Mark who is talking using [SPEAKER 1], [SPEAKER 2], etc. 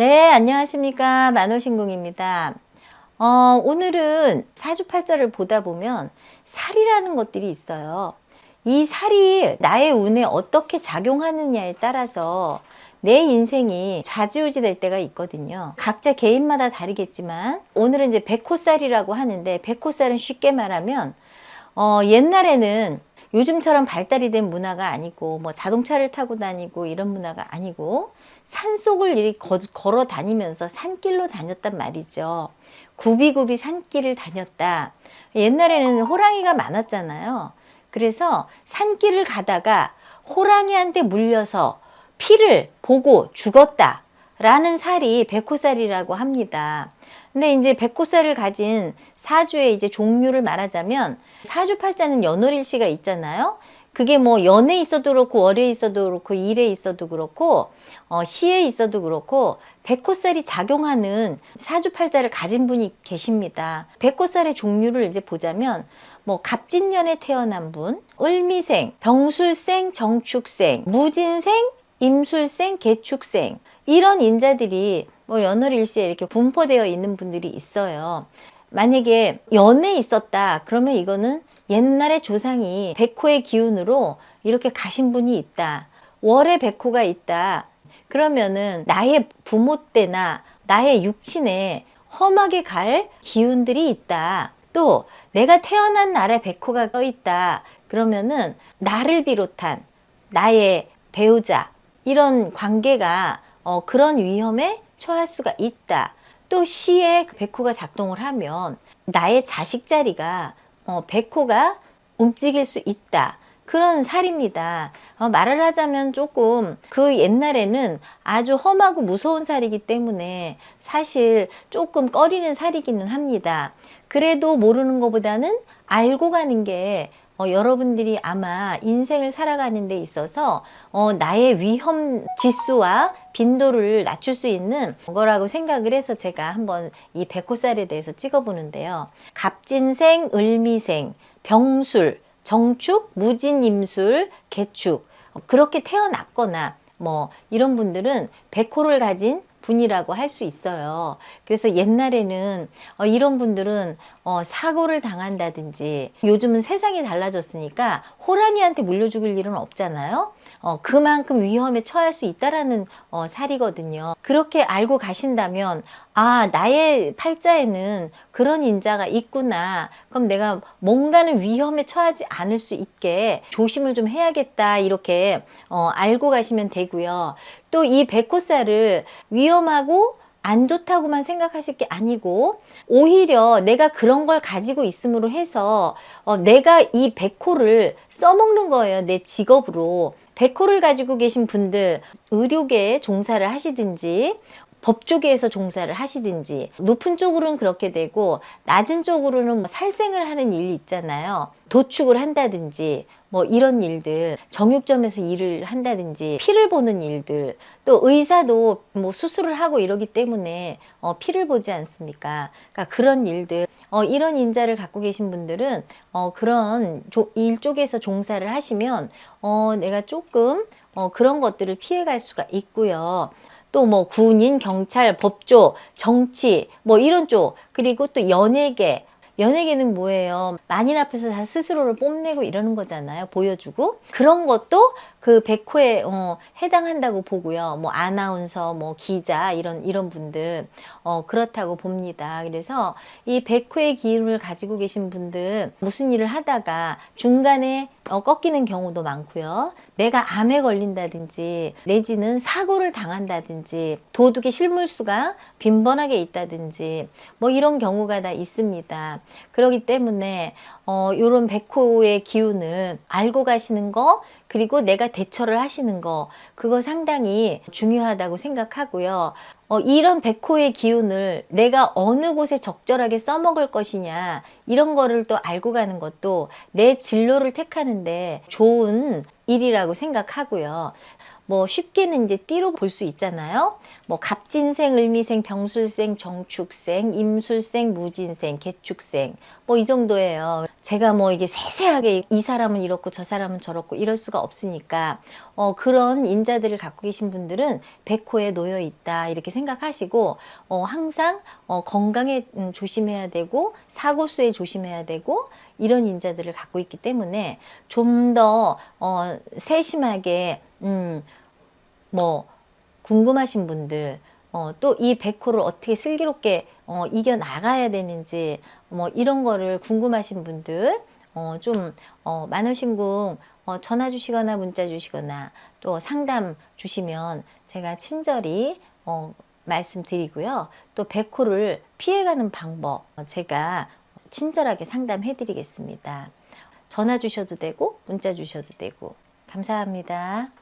[SPEAKER 1] 네, 안녕하십니까. 만호신궁입니다. 어, 오늘은 사주팔자를 보다 보면 살이라는 것들이 있어요. 이 살이 나의 운에 어떻게 작용하느냐에 따라서 내 인생이 좌지우지 될 때가 있거든요. 각자 개인마다 다르겠지만 오늘은 이제 백호살이라고 하는데 백호살은 쉽게 말하면 어, 옛날에는 요즘처럼 발달이 된 문화가 아니고 뭐 자동차를 타고 다니고 이런 문화가 아니고 산속을 이리 거- 걸어 다니면서 산길로 다녔단 말이죠. 굽이굽이 산길을 다녔다. 옛날에는 호랑이가 많았잖아요. 그래서 산길을 가다가 호랑이한테 물려서 피를 보고 죽었다. 라는 살이 백호살이라고 합니다. 근데 이제 백호살을 가진 사주의 이제 종류를 말하자면 사주 팔자는 연월일시가 있잖아요. 그게 뭐 연에 있어도 그렇고 월에 있어도 그렇고 일에 있어도 그렇고 어, 시에 있어도 그렇고 백호살이 작용하는 사주팔자를 가진 분이 계십니다. 백호살의 종류를 이제 보자면 뭐 갑진년에 태어난 분, 을미생, 병술생, 정축생, 무진생, 임술생, 개축생 이런 인자들이 뭐 연월일시에 이렇게 분포되어 있는 분들이 있어요. 만약에 연에 있었다 그러면 이거는 옛날에 조상이 백호의 기운으로 이렇게 가신 분이 있다. 월에 백호가 있다. 그러면은 나의 부모 때나 나의 육친에 험하게 갈 기운들이 있다. 또 내가 태어난 날에 백호가 떠 있다. 그러면은 나를 비롯한 나의 배우자 이런 관계가 어, 그런 위험에 처할 수가 있다. 또 시에 백호가 작동을 하면 나의 자식 자리가 어, 백호가 움직일 수 있다. 그런 살입니다. 어, 말을 하자면 조금 그 옛날에는 아주 험하고 무서운 살이기 때문에 사실 조금 꺼리는 살이기는 합니다. 그래도 모르는 것보다는 알고 가는 게 어, 여러분들이 아마 인생을 살아가는 데 있어서 어, 나의 위험 지수와 빈도를 낮출 수 있는 거라고 생각을 해서 제가 한번 이 백호살에 대해서 찍어보는데요. 갑진생, 을미생, 병술, 정축, 무진임술, 개축 그렇게 태어났거나 뭐 이런 분들은 백호를 가진 분이라고 할 수 있어요. 그래서 옛날에는 어, 이런 분들은 어, 사고를 당한다든지 요즘은 세상이 달라졌으니까 호랑이한테 물려 죽을 일은 없잖아요. 어, 그만큼 위험에 처할 수 있다라는 어, 살이거든요. 그렇게 알고 가신다면 아 나의 팔자에는 그런 인자가 있구나. 그럼 내가 뭔가는 위험에 처하지 않을 수 있게 조심을 좀 해야겠다 이렇게 어, 알고 가시면 되고요. 또 이 백호살을 위험하고 안 좋다고만 생각하실 게 아니고 오히려 내가 그런 걸 가지고 있음으로 해서 어, 내가 이 백호를 써먹는 거예요 내 직업으로 백호를 가지고 계신 분들 의료계에 종사를 하시든지 법조계에서 종사를 하시든지 높은 쪽으로는 그렇게 되고 낮은 쪽으로는 뭐 살생을 하는 일이 있잖아요. 도축을 한다든지 뭐 이런 일들 정육점에서 일을 한다든지 피를 보는 일들 또 의사도 뭐 수술을 하고 이러기 때문에 어, 피를 보지 않습니까? 그러니까 그런 일들 어, 이런 인자를 갖고 계신 분들은 어, 그런 조- 일 쪽에서 종사를 하시면 어, 내가 조금 어, 그런 것들을 피해갈 수가 있고요. 또 뭐 군인, 경찰, 법조, 정치 뭐 이런 쪽 그리고 또 연예계 연예계는 뭐예요? 만인 앞에서 다 스스로를 뽐내고 이러는 거잖아요. 보여주고 그런 것도 그 백호에 어, 해당한다고 보고요. 뭐 아나운서, 뭐 기자 이런 이런 분들 어, 그렇다고 봅니다. 그래서 이 백호의 기운을 가지고 계신 분들 무슨 일을 하다가 중간에 어, 꺾이는 경우도 많고요. 내가 암에 걸린다든지 내지는 사고를 당한다든지 도둑의 실물수가 빈번하게 있다든지 뭐 이런 경우가 다 있습니다. 그렇기 때문에 어, 요런 백호의 기운을 알고 가시는 거 그리고 내가 대처를 하시는 거 그거 상당히 중요하다고 생각하고요. 어, 이런 백호의 기운을 내가 어느 곳에 적절하게 써먹을 것이냐 이런 거를 또 알고 가는 것도 내 진로를 택하는데 좋은 일이라고 생각하고요. 뭐 쉽게는 이제 띠로 볼 수 있잖아요. 뭐 갑진생, 을미생, 병술생, 정축생, 임술생, 무진생, 개축생 뭐 이 정도예요. 제가 뭐 이게 세세하게 이 사람은 이렇고 저 사람은 저렇고 이럴 수가 없으니까 어 그런 인자들을 갖고 계신 분들은 백호에 놓여 있다 이렇게 생각하시고 어 항상 어 건강에 음, 조심해야 되고 사고 수에 조심해야 되고 이런 인자들을 갖고 있기 때문에 좀더 어, 세심하게 음, 뭐 궁금하신 분들 어, 또 이 백호를 어떻게 슬기롭게 어, 이겨 나가야 되는지 뭐 이런 거를 궁금하신 분들 어, 좀 어, 만원신궁 어, 전화 주시거나 문자 주시거나 또 상담 주시면 제가 친절히 어, 말씀드리고요. 또 백호를 피해가는 방법 어, 제가 친절하게 상담해 드리겠습니다. 전화 주셔도 되고 문자 주셔도 되고 감사합니다.